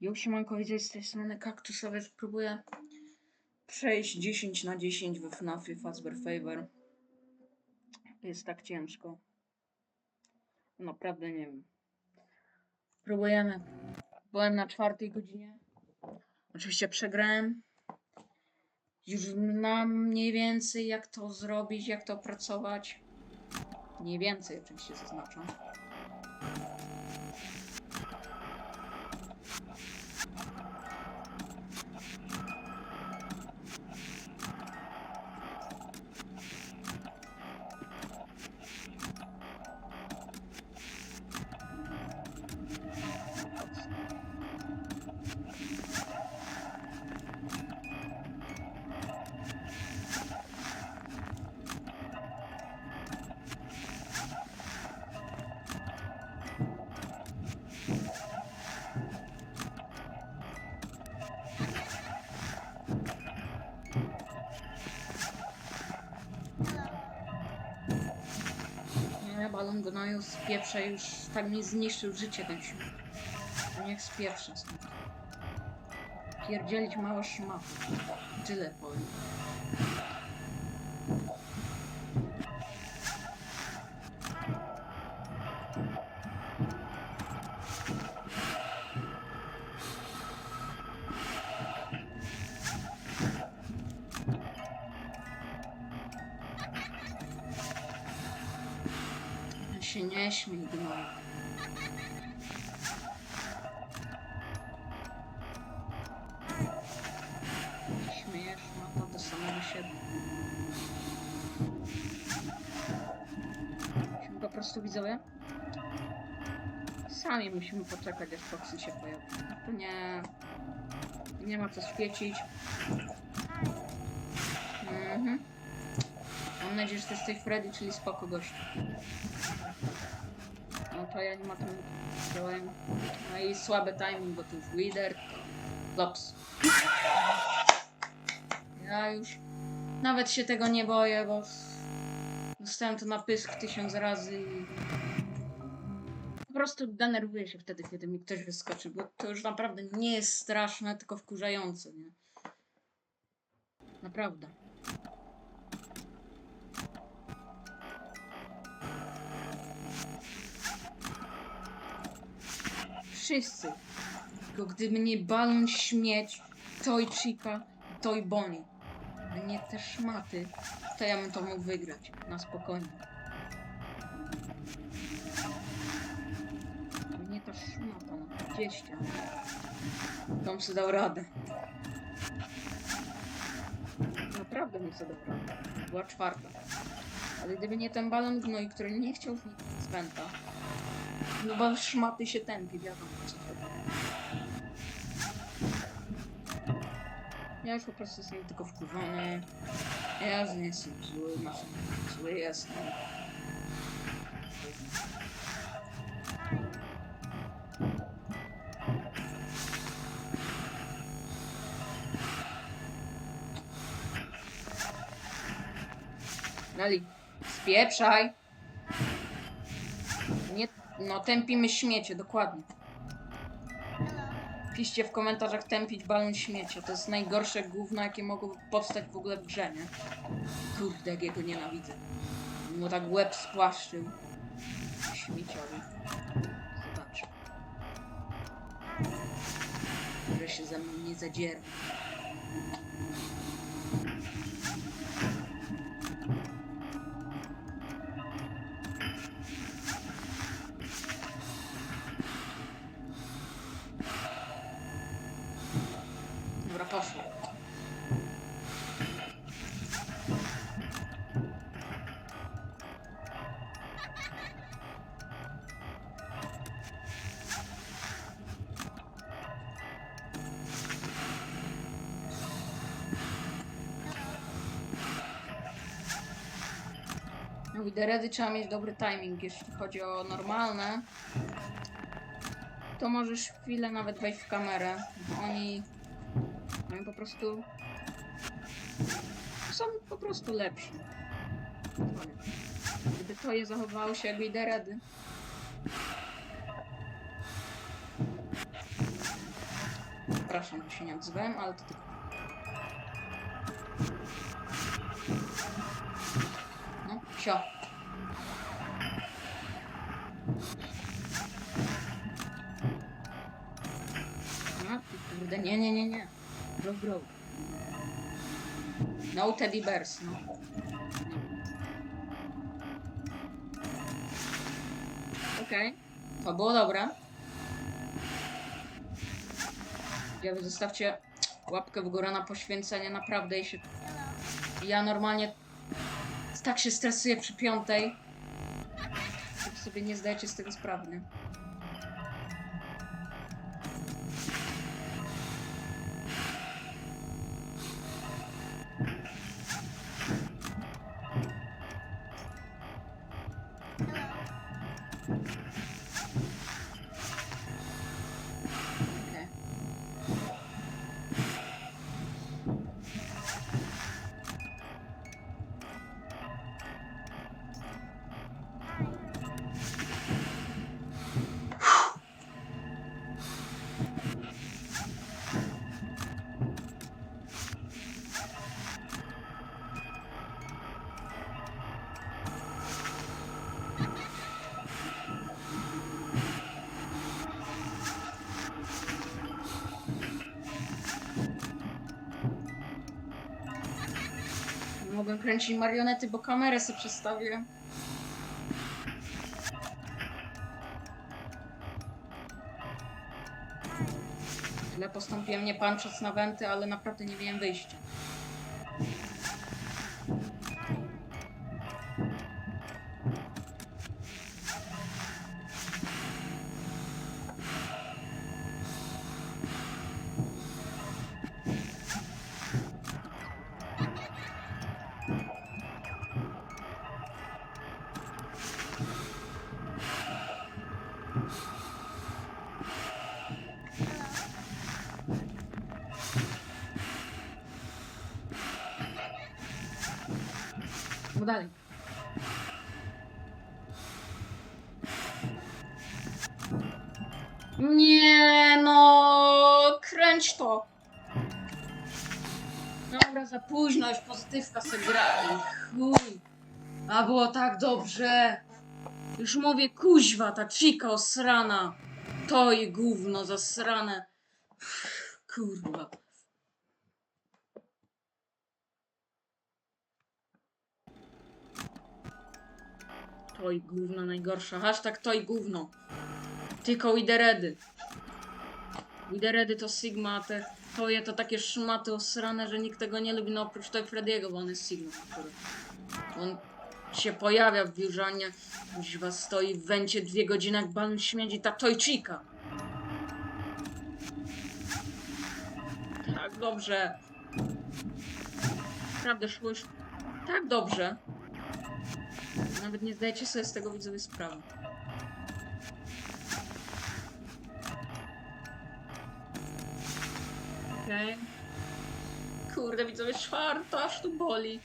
Jo, siemanko, widzę z tej strony kaktusowy. Spróbuję przejść 10 na 10 we FNAFie Fazbear Favor. Jest tak ciężko. Naprawdę nie wiem. Próbujemy. Byłem na czwartej godzinie. Oczywiście przegrałem. Już znam mniej więcej jak to zrobić, jak to opracować. Mniej więcej oczywiście zaznaczam. Nie, balon gnoju spieprza już, tak mi zniszczył życie ten. To niech spieprza stąd. Pierdzielić małe szmaty. Tyle powiem. Się nie śmiej, gnoju. Śmiejesz, no to do samego siebie. Musimy po prostu widzowie. Sami musimy poczekać, aż Foxy się pojawi. No to nie. Nie ma co świecić. Mhm. Mam nadzieję, że to jest tej Freddy, czyli spoko gość. No to ja nie ma tam działają. No i słaby timing, bo to już Wither, to Flops. Ja już nawet się tego nie boję, bo dostałem to na pysk tysiąc razy i po prostu denerwuję się wtedy, kiedy mi ktoś wyskoczy, bo to już naprawdę nie jest straszne, tylko wkurzające, nie? Naprawdę. Wszyscy. Tylko gdyby nie balon śmieć, Toy Chica, Toy Bonnie, a nie te szmaty, to ja bym to mógł wygrać. Na spokojnie. Nie ta szmata na 20. To bym sobie dał radę. Naprawdę bym sobie dał radę. Była czwarta. Ale gdyby nie ten balon gnoi, który nie chciał z Wenta, no bo szmaty się tępi, wiadomo co. Ja już po prostu jestem tylko wkurzony. Ja nie jestem zły, masz zły jestem. Dali, spieprzaj. No tępimy śmiecie, dokładnie. Piszcie w komentarzach tępić balon śmiecia. To jest najgorsze gówno, jakie mogło powstać w ogóle w grze, nie? Kurde, jak jego nienawidzę. Mu tak łeb spłaszczył. Śmieciowi. Zobacz. Że się ze mną nie zadziera. Poszło. No wideredy trzeba mieć dobry timing, jeśli chodzi o normalne. To możesz chwilę nawet wejść w kamerę. bo Oni po prostu są po prostu lepsi. Gdyby to je zachowało się jak lideredy, Przepraszam, że się nie odzywałem, ale to tylko... No, sio. No, kurde, nie, nie, nie, nie. Bro, bro. No teddy bears, no. Okej, to było dobre. Ja zostawcie łapkę w górę na poświęcenie, naprawdę i się... Ja normalnie tak się stresuję przy piątej. że sobie nie zdajecie z tego sprawy, Mogłem kręcić marionety, bo kamerę sobie przestawiłem. Źle postąpiłem, nie patrząc na wenty, ale naprawdę nie miałem wyjścia. Dalej. Nie no, kręć to. Dobra, za późno, już pozytywka se gra. i Chuj. A było tak dobrze. Już mówię, kuźwa, ta czika osrana. To i gówno zasrane. Kurwa. To i gówno najgorsza. Hashtag to i gówno. Tylko wideredy. Wideredy to Sigma, te toje to takie szmaty osrane, że nikt tego nie lubi, no oprócz tej Frediego, bo on jest Sigma. Który, on się pojawia w biurzanie, kuźwa stoi w węcie dwie godziny, jak balon śmierdzi, ta tojczyka. Tak dobrze. Naprawdę szło już tak dobrze. Nawet nie zdajecie sobie z tego widzowie sprawy. Okej. Kurde, widzowie, czwarta, aż tu boli.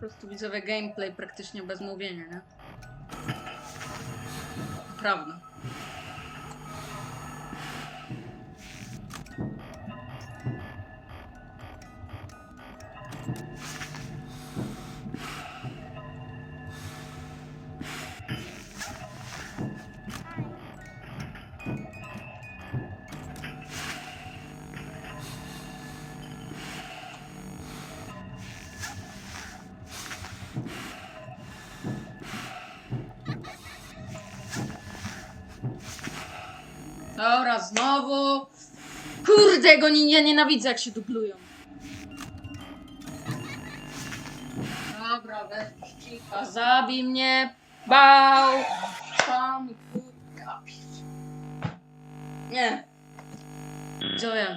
Prostu widzowie gameplay praktycznie bez mówienia, nie? Prawda. Dobra, znowu. Kurde, go nie, nie nienawidzę, jak się dublują. Dobra, weź zabij mnie. Bał. Tam, kurka. Nie. Ja?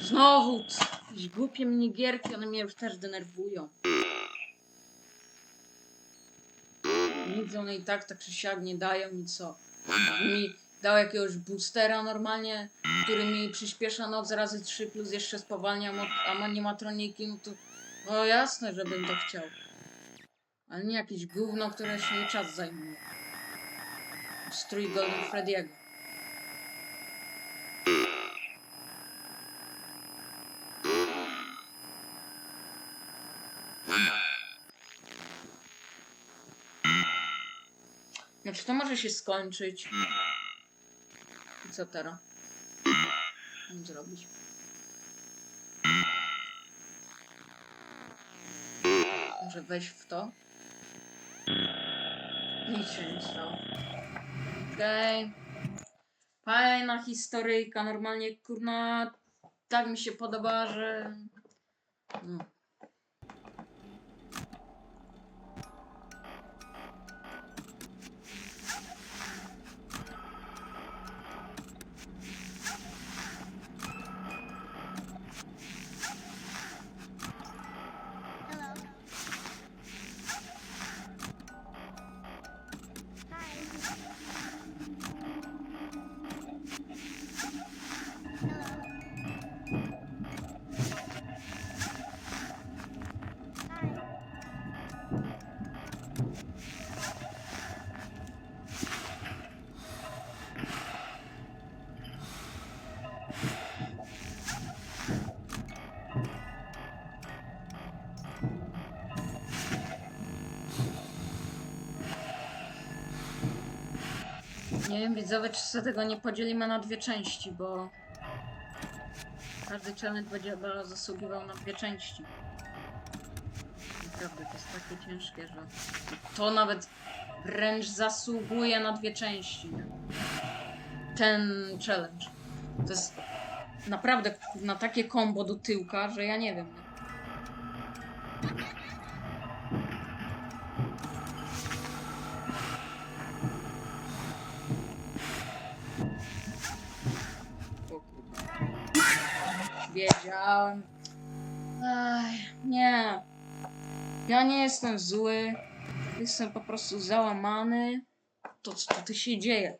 Znowu jakieś głupie minigierki, one mnie już też denerwują. Nic one i tak tak czy siak nie dają i co? Mi dał jakiegoś boostera normalnie, który mi przyspiesza noc razy 3 plus jeszcze spowalnia animatroniki, no to no jasne, żebym to chciał. Ale nie jakieś gówno, które się mi czas zajmuje. Strój Golden Freddy'ego. Znaczy to może się skończyć. Co teraz? Mam zrobić. Może wejść w to? Nic się nie stało. Okej. Fajna historyjka, normalnie kurna tak mi się podoba, że... No. Nie wiem, widzowie, czy sobie tego nie podzielimy na dwie części, bo każdy challenge będzie zasługiwał na dwie części. Naprawdę, to jest takie ciężkie, że to nawet wręcz zasługuje na dwie części. Ten challenge. To jest naprawdę na takie kombo do tyłka, że ja nie wiem. Wiedziałem. Aj, nie. Ja nie jestem zły. Jestem po prostu załamany. To, co tu się dzieje.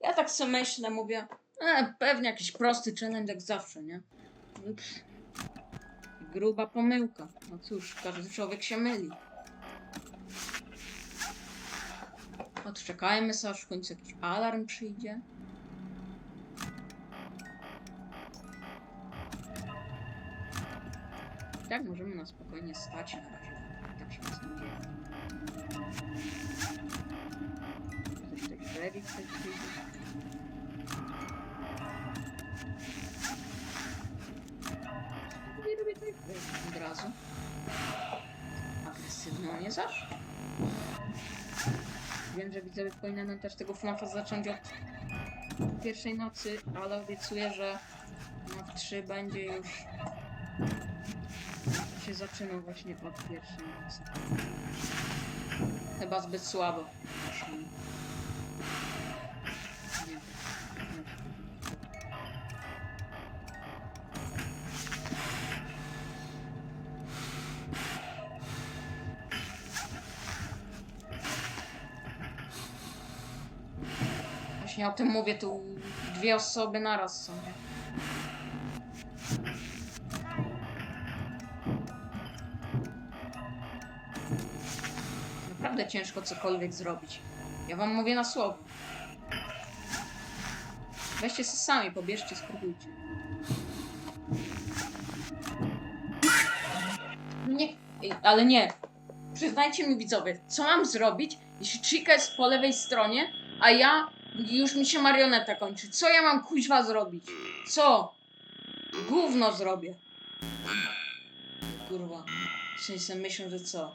Ja tak sobie myślę, mówię, e, pewnie jakiś prosty challenge jak zawsze, nie? Pff. Gruba pomyłka. No cóż, każdy człowiek się myli. Odczekajmy sobie, aż w końcu jakiś alarm przyjdzie. Tak, możemy na spokojnie stać na razie. Tak się tutaj Freddy ktoś przyjdzie. Nie robię tutaj Freddy od razu. Agresywnie nie zasz? Wiem, że widzowie powinienem też tego FNAFa zacząć od pierwszej nocy, ale obiecuję, że FNAF 3 będzie już się zaczynał właśnie od pierwszej nocy. Chyba zbyt słabo. Właśnie o tym mówię, tu dwie osoby naraz są, ciężko cokolwiek zrobić. Ja wam mówię na słowo. Weźcie se sami, pobierzcie, spróbujcie. Nie, ale nie. Przyznajcie mi widzowie, co mam zrobić, jeśli Chica jest po lewej stronie, a ja już mi się marioneta kończy. Co ja mam kuźwa zrobić? Co? Gówno zrobię. Kurwa. W sensie myślę, że co?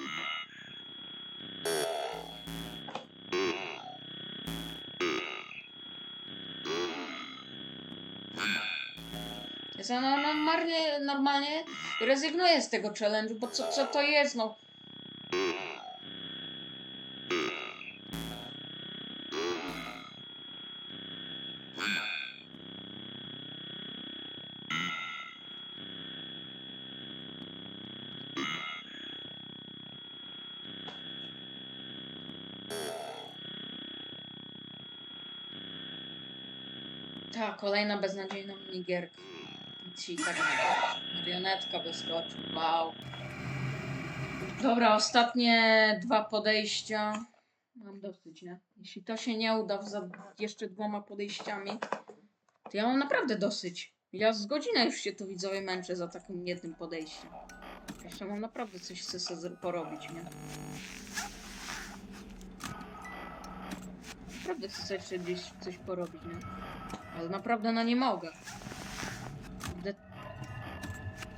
Ja no, normalnie, normalnie rezygnuję z tego challenge'u, bo co, co to jest, no? Ta, kolejna beznadziejna minigierka. Ci tak marionetka wyskoczył. Wow. Dobra, ostatnie dwa podejścia. Mam dosyć, nie? Jeśli to się nie uda za jeszcze dwoma podejściami, to ja mam naprawdę dosyć. Ja z godzinę już się tu widzowie męczę za takim jednym podejściem. Jeszcze mam naprawdę coś chcę sobie porobić, nie? Naprawdę chcę jeszcze gdzieś coś porobić, nie? Ale naprawdę na nie mogę.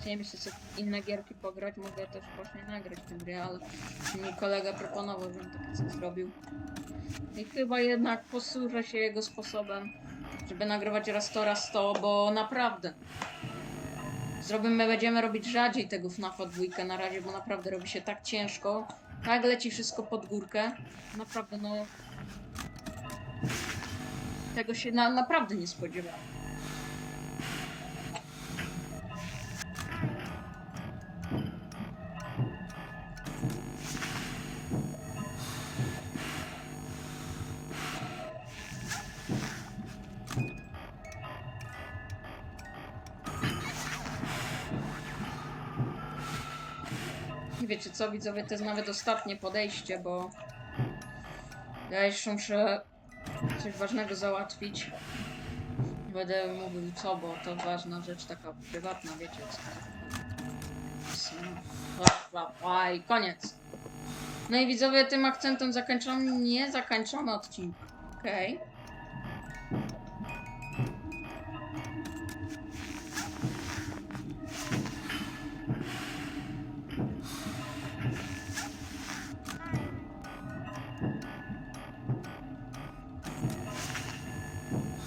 Kurde. Chciałem jeszcze sobie inne gierki pograć, mogę też właśnie nagrać tę grę, ale mi kolega proponował, żebym takie coś zrobił. I chyba jednak posłużę się jego sposobem, żeby nagrywać raz to, raz to, bo naprawdę. Zrobimy, będziemy robić rzadziej tego FNAFa dwójkę na razie, bo naprawdę robi się tak ciężko. Tak leci wszystko pod górkę. Naprawdę, no... Tego się na, naprawdę nie spodziewałem. Wiecie co, widzowie, to jest nawet ostatnie podejście, bo ja jeszcze muszę coś ważnego załatwić. Będę mówił co, bo to ważna rzecz, taka prywatna, wiecie co. I koniec. No i widzowie, tym akcentem zakończamy, nie zakończamy odcinka. Okej.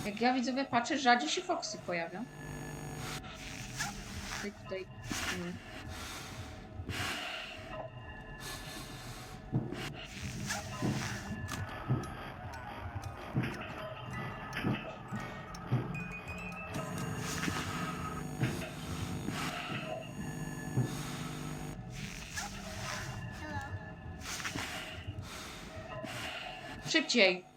Jak ja widzowie patrzę, rzadziej się Foxy pojawia. Tutaj, tutaj. Hello? Szybciej!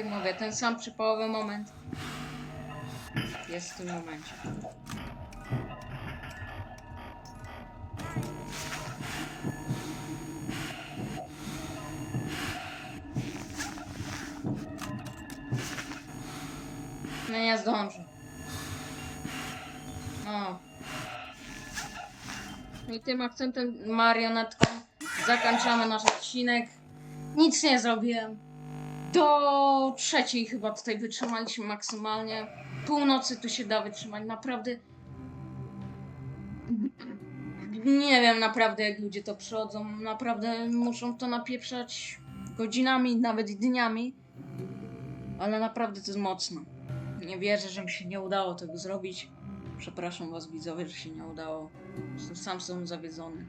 Jak mówię, ten sam przypałowy moment jest w tym momencie. No nie zdążę. No. I tym akcentem marionetką zakończamy nasz odcinek. Nic nie zrobiłem. Do trzeciej chyba tutaj wytrzymaliśmy maksymalnie. Północy tu się da wytrzymać. Naprawdę. Nie wiem naprawdę jak ludzie to przechodzą. Naprawdę muszą to napieprzać godzinami, nawet dniami. Ale naprawdę to jest mocno. Nie wierzę, że mi się nie udało tego zrobić. Przepraszam was widzowie, że się nie udało. Jestem sam są zawiedzony.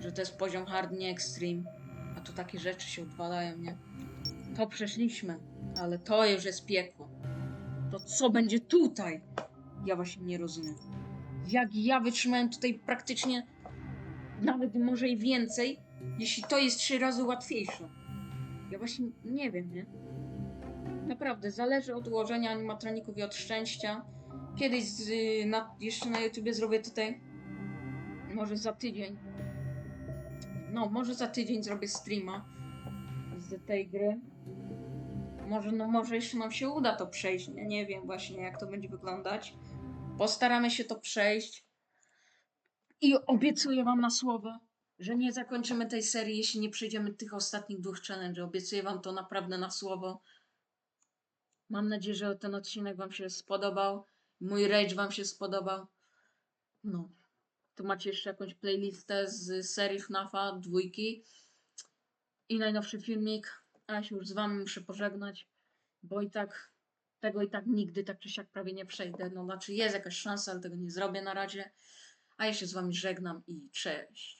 Że to jest poziom hard, nie extreme. A tu takie rzeczy się odwalają, nie? To przeszliśmy, ale to już jest piekło. To co będzie tutaj? Ja właśnie nie rozumiem. Jak ja wytrzymałem tutaj praktycznie nawet może i więcej, jeśli to jest trzy razy łatwiejsze. Ja właśnie nie wiem, nie? Naprawdę, zależy od ułożenia animatroników i od szczęścia. Kiedyś z, na, jeszcze na YouTubie zrobię tutaj. Może za tydzień. No, może za tydzień zrobię streama z tej gry. Może, no może jeszcze nam się uda to przejść. Nie, nie wiem właśnie jak to będzie wyglądać. Postaramy się to przejść. I obiecuję wam na słowo, że nie zakończymy tej serii, jeśli nie przejdziemy tych ostatnich dwóch challenge. Obiecuję wam to naprawdę na słowo. Mam nadzieję, że ten odcinek wam się spodobał. Mój rage wam się spodobał. No. Tu macie jeszcze jakąś playlistę z serii FNAFa dwójki. I najnowszy filmik. A ja się już z wami muszę pożegnać, bo i tak tego i tak nigdy tak czy siak prawie nie przejdę. No znaczy jest jakaś szansa, ale tego nie zrobię na razie. A ja się z wami żegnam i cześć.